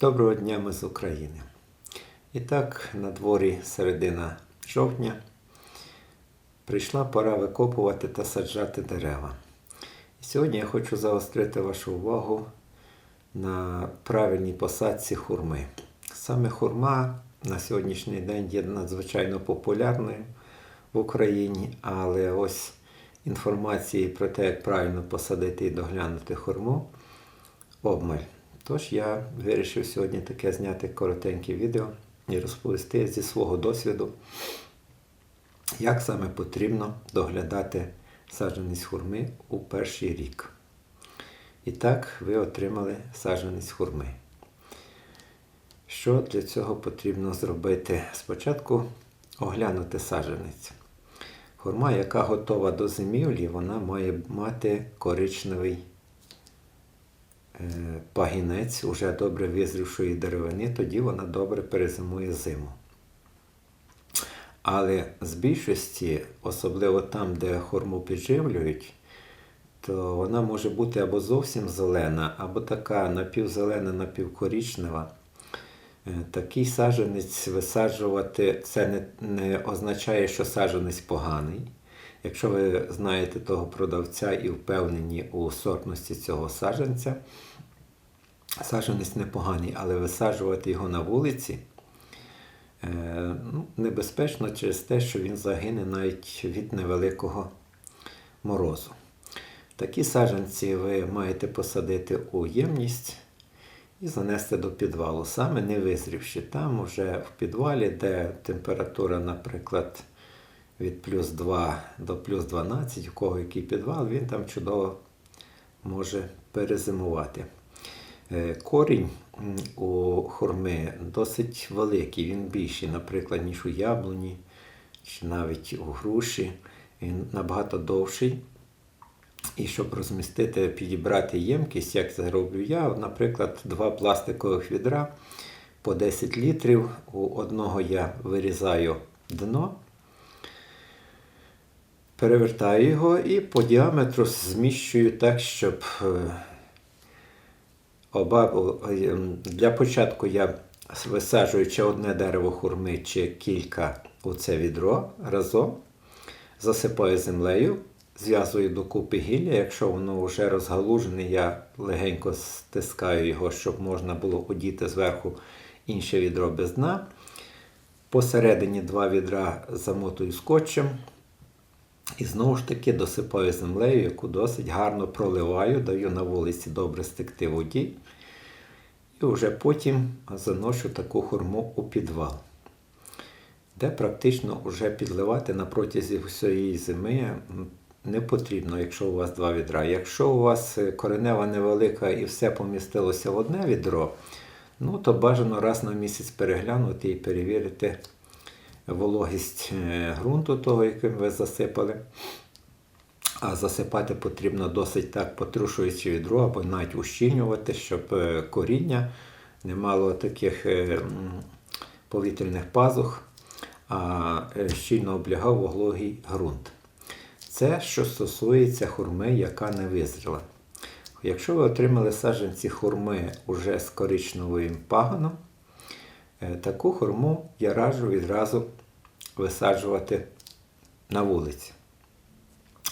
Доброго дня ми з України. І так, на дворі середина жовтня прийшла пора викопувати та саджати дерева. І сьогодні я хочу заострити вашу увагу на правильній посадці хурми. Саме хурма на сьогоднішній день є надзвичайно популярною в Україні, але ось інформації про те, як правильно посадити і доглянути хурму, обмаль. Тож я вирішив сьогодні таке зняти коротеньке відео і розповісти зі свого досвіду, як саме потрібно доглядати саджаність хурми у перший рік. І так ви отримали саджаність хурми. Що для цього потрібно зробити? Спочатку оглянути саджаність. Хурма, яка готова до зимівлі, вона має мати коричневий пагінець уже добре визрівшої деревини, тоді вона добре перезимує зиму. Але з більшості, особливо там, де хорму підживлюють, то вона може бути або зовсім зелена, або така напівзелена, напівкорічнева. Такий саджанець висаджувати це не, не означає, що саджанець поганий. Якщо ви знаєте того продавця і впевнені у сортності цього саджанця, саджанець непоганий, але висаджувати його на вулиці е, ну, небезпечно через те, що він загине навіть від невеликого морозу. Такі саджанці ви маєте посадити у ємність і занести до підвалу, саме не визрівши. Там вже в підвалі, де температура, наприклад, від плюс 2 до плюс 12, у кого який підвал, він там чудово може перезимувати. Корінь у хурми досить великий, він більший, наприклад, ніж у яблуні, чи навіть у груші. Він набагато довший. І щоб розмістити, підібрати ємкість, як це роблю я, наприклад, два пластикових відра по 10 літрів. У одного я вирізаю дно, перевертаю його і по діаметру зміщую так, щоб Оба, Для початку я висаджую одне дерево хурми, чи кілька у це відро разом, засипаю землею, зв'язую докупи гілля. Якщо воно вже розгалужене, я легенько стискаю його, щоб можна було одіти зверху інше відро без дна. Посередині два відра замотую скотчем. І знову ж таки досипаю землею, яку досить гарно проливаю, даю на вулиці добре стекти воді. І вже потім заношу таку хурму у підвал, де практично вже підливати на протязі всієї зими не потрібно, якщо у вас два відра. Якщо у вас коренева невелика і все помістилося в одне відро, ну то бажано раз на місяць переглянути і перевірити вологість ґрунту, того, яким ви засипали. А засипати потрібно досить так, потрушуючи відро, або навіть ущільнювати, щоб коріння не мало таких повітряних пазух, а щільно облягав вологий ґрунт. Це, що стосується хурми, яка не визріла. Якщо ви отримали саджанці хурми уже з коричневим паганом, таку хурму я раджу відразу висаджувати на вулиці.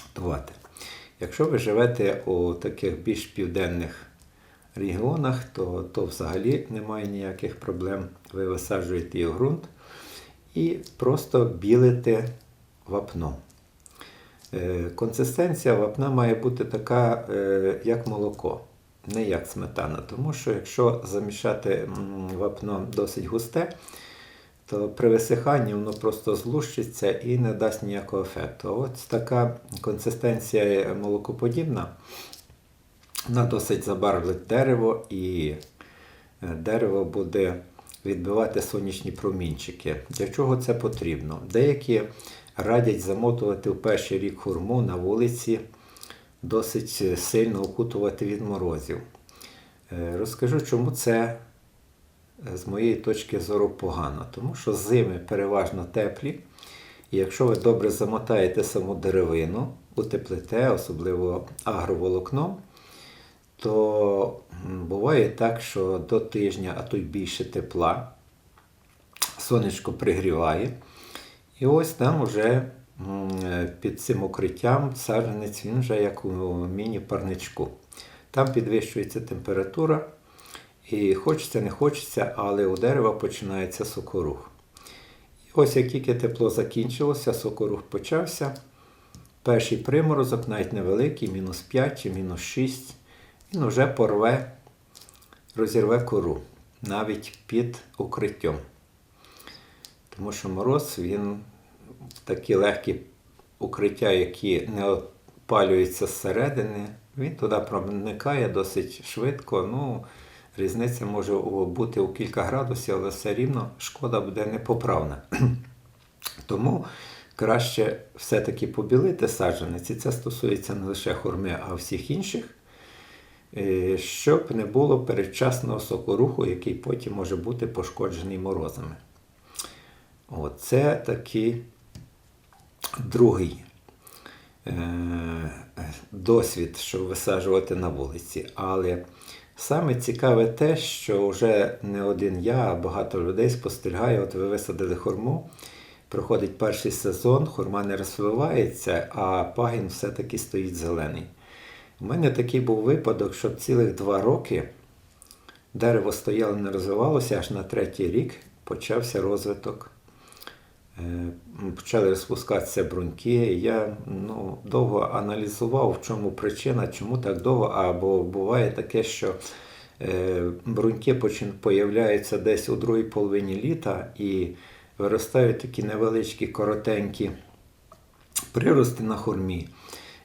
Готувати. Якщо ви живете у таких більш південних регіонах, то то взагалі немає ніяких проблем. Ви висаджуєте її в ґрунт і просто білите вапно. Консистенція вапна має бути така, як молоко, не як сметана. Тому що якщо замішати вапно досить густе, то при висиханні воно просто злущиться і не дасть ніякого ефекту. Ось така консистенція молокоподібна, вона досить забарвить дерево, і е, дерево буде відбивати сонячні промінчики. Для чого це потрібно? Деякі радять замотувати в перший рік хурму на вулиці, досить сильно окутувати від морозів. Е, розкажу, чому це з моєї точки зору погано, тому що зими переважно теплі. І якщо ви добре замотаєте саму деревину, утеплите, особливо агроволокном, то буває так, що до тижня, а то й більше тепла, сонечко пригріває. І ось там вже е, під цим укриттям саджанець він вже як у міні-парничку. Там підвищується температура, і хочеться, не хочеться, але у дерева починається сокорух. І ось як тільки тепло закінчилося, сокорух почався. Перший приморозок, навіть невеликий, мінус 5 чи мінус 6, він вже порве, розірве кору навіть під укриттям. Тому що мороз, він такі легкі укриття, які не опалюються зсередини, він туди проникає досить швидко. Ну, різниця може бути у кілька градусів, але все рівно шкода буде непоправна. Тому краще все-таки побілити саджанець, і це стосується не лише хурми, а всіх інших, е, щоб не було передчасного сокоруху, який потім може бути пошкоджений морозами. От, це такий другий е, досвід, щоб висаджувати на вулиці. Але саме цікаве те, що вже не один я, а багато людей спостерігає, от ви висадили хурму, проходить перший сезон, хурма не розвивається, а пагін все-таки стоїть зелений. У мене такий був випадок, що цілих два роки дерево стояло, не розвивалося, аж на третій рік почався розвиток. Е, Почали розпускатися бруньки. Я ну, довго аналізував, в чому причина, чому так довго, або буває таке, що е, бруньки появляються десь у другій половині літа і виростають такі невеличкі, коротенькі прирости на хурмі,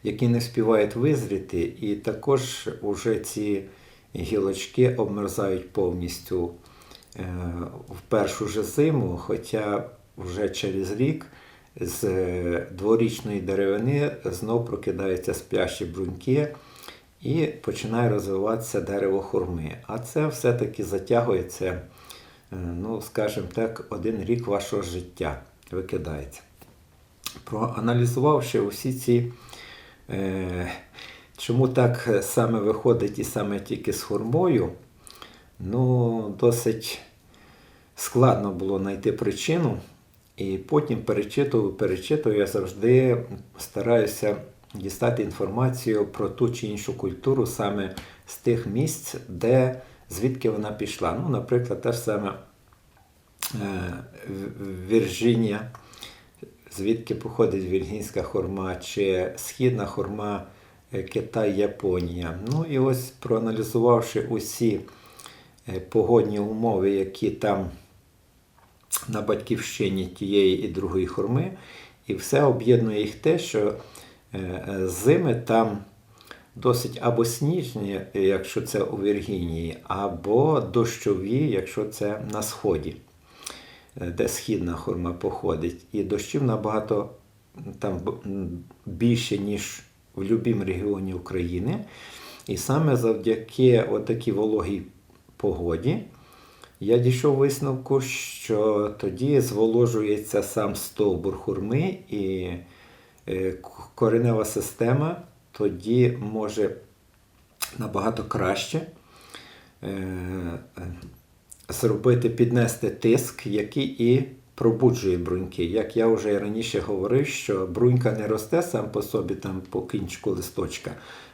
які не співають визріти, і також уже ці гілочки обмерзають повністю е, в першу же зиму, хоча вже через рік з е, дворічної деревини знов прокидаються спящі бруньки і починає розвиватися дерево хурми. А це все-таки затягується, е, ну, скажімо так, один рік вашого життя викидається. Проаналізувавши усі ці, е, чому так саме виходить і саме тільки з хурмою, ну, досить складно було знайти причину. І потім перечитую, перечитую, я завжди стараюся дістати інформацію про ту чи іншу культуру саме з тих місць, де звідки вона пішла. Ну, наприклад, та ж саме е, Вірджинія, звідки походить віргінська хурма, чи східна хурма е, Китай, Японія. Ну і ось проаналізувавши усі е, погодні умови, які там на батьківщині тієї і другої хурми, і все об'єднує їх те, що е, зими там досить або сніжні, якщо це у Віргінії, або дощові, якщо це на сході, е, де східна хурма походить. І дощів набагато там більше, ніж в будь-якому регіоні України. І саме завдяки отакій вологій погоді я дійшов висновку, що тоді зволожується сам стовбур хурми і е, коренева система тоді може набагато краще е, е, зробити, піднести тиск, який і пробуджує бруньки. Як я вже раніше говорив, що брунька не росте сам по собі там по кінчику листочка.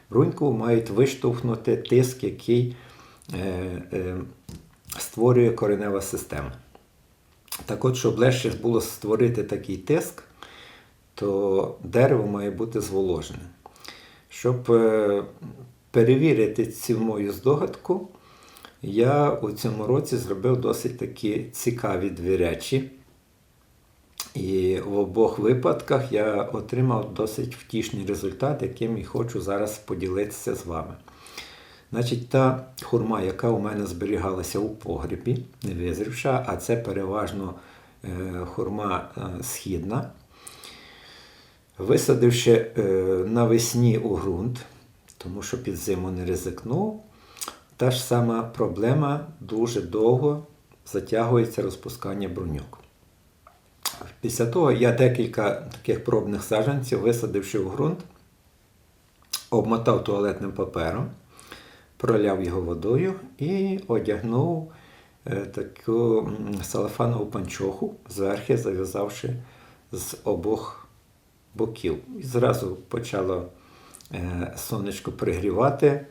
Бруньку мають виштовхнути тиск, який створює коренева система. Так от, щоб легше було створити такий тиск, то дерево має бути зволожене. Щоб е, перевірити цю мою здогадку, я у цьому році зробив досить такі цікаві дві речі. І в обох випадках я отримав досить втішний результат, яким і хочу зараз поділитися з вами. Значить, та хурма, яка у мене зберігалася у погрібі, не визрівша, а це переважно е, хурма е, східна. Висадивши е, навесні у ґрунт, тому що під зиму не ризикнув, та ж сама проблема дуже довго затягується розпускання бруньок. Після того я декілька таких пробних саджанців, висадивши у ґрунт, обмотав туалетним папером, проляв його водою і одягнув е, таку салафанову панчоху, зверхи зав'язавши з обох боків. І зразу почало е, сонечко пригрівати,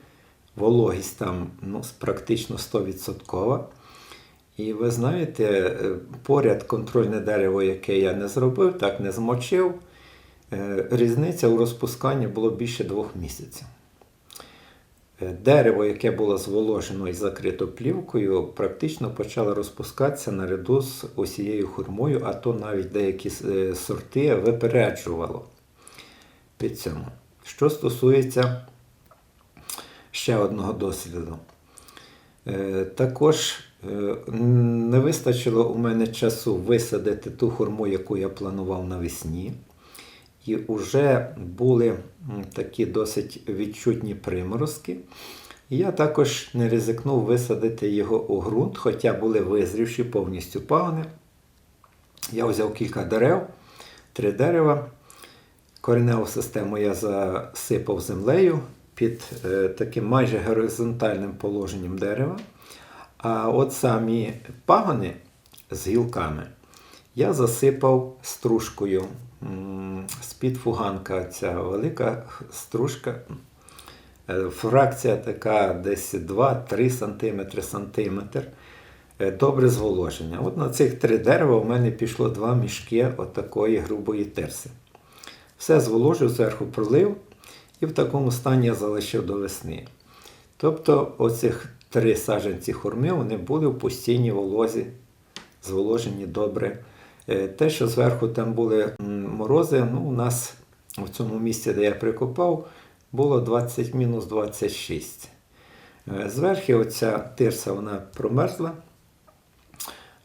вологість там ну, практично 100%. І ви знаєте, е, поряд контрольне дерево, яке я не зробив, так не змочив, різниця у розпусканні було більше двох місяців. Е, Дерево, яке було зволожено і закрито плівкою, практично почало розпускатися наряду з усією хурмою, а то навіть деякі е, сорти випереджувало під цьому. Що стосується ще одного досліду. Е, Також не вистачило у мене часу висадити ту хурму, яку я планував навесні. І вже були такі досить відчутні приморозки. Я також не ризикнув висадити його у ґрунт, хоча були визрівші повністю пагони. Я взяв кілька дерев, три дерева. Кореневу систему я засипав землею під е, таким майже горизонтальним положенням дерева. А от самі пагони з гілками я засипав стружкою. З-під фуганка ця велика стружка. Е, Фракція така десь 2-3 см сантиметр. Е, Добре зволоження. От на цих три дерева у мене пішло два мішки отакої грубої терси. Все зволожив, зверху пролив, і в такому стані я залишив до весни. Тобто, оцих три саджанці хурми вони були в постійній волозі, зволожені добре. Е, Те, що зверху там були морози, ну, у нас в цьому місці, де я прикопав, було 20 мінус 26. Е, Зверху оця тирса вона промерзла,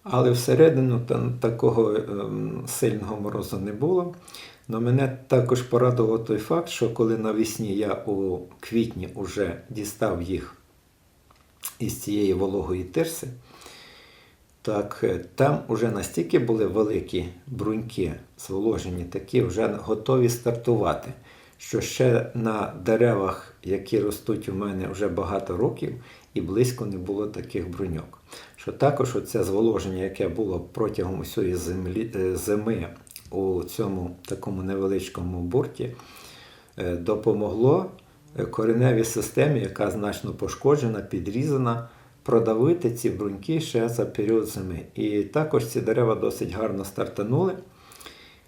але всередину там такого ем, сильного морозу не було. Но мене також порадував той факт, що коли навесні я у квітні вже дістав їх із цієї вологої тирси, так е, там вже настільки були великі бруньки зволожені, такі вже готові стартувати. Що ще на деревах, які ростуть у мене вже багато років, і близько не було таких бруньок. Що також оце зволоження, яке було протягом усієї землі, е, зими у цьому такому невеличкому бурті, е, допомогло кореневій системі, яка значно пошкоджена, підрізана, продавити ці бруньки ще за період зими. І також ці дерева досить гарно стартанули,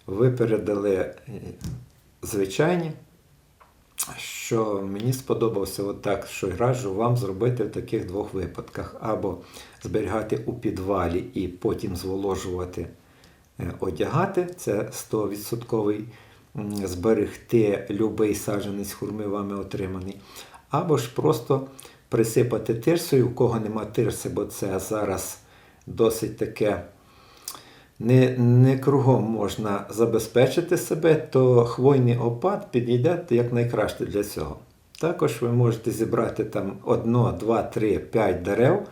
випередили е, звичайні, що мені сподобався отак, що раджу вам зробити в таких двох випадках: або зберігати у підвалі і потім зволожувати, е, одягати. Це 100% м, зберегти любий саджанець хурми вами отриманий. Або ж просто присипати тирсою, у кого нема тирси, бо це зараз досить таке не, не кругом можна забезпечити себе, то хвойний опад підійде як найкраще для цього. Також ви можете зібрати там 1, 2, 3, 5 дерев,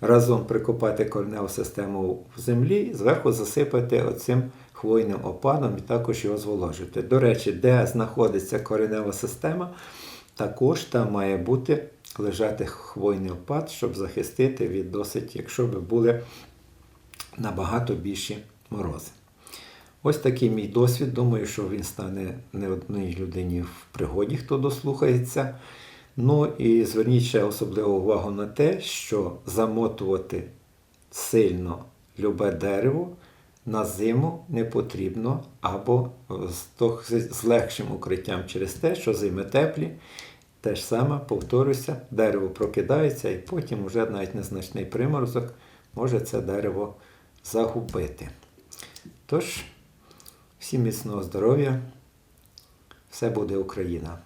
разом прикопати кореневу систему в землі, зверху засипати оцим хвойним опадом і також його зволожити. До речі, де знаходиться коренева система, також там має бути лежати хвойний опад, щоб захистити від досить, якщо би були набагато більші морози. Ось такий мій досвід. Думаю, що він стане не одній людині в пригоді, хто дослухається. Ну і зверніть ще особливу увагу на те, що замотувати сильно любе дерево на зиму не потрібно, або з, легшим укриттям через те, що зими теплі. Те ж саме, повторюся, дерево прокидається і потім вже навіть незначний приморозок може це дерево загубити. Тож, всім міцного здоров'я, все буде Україна!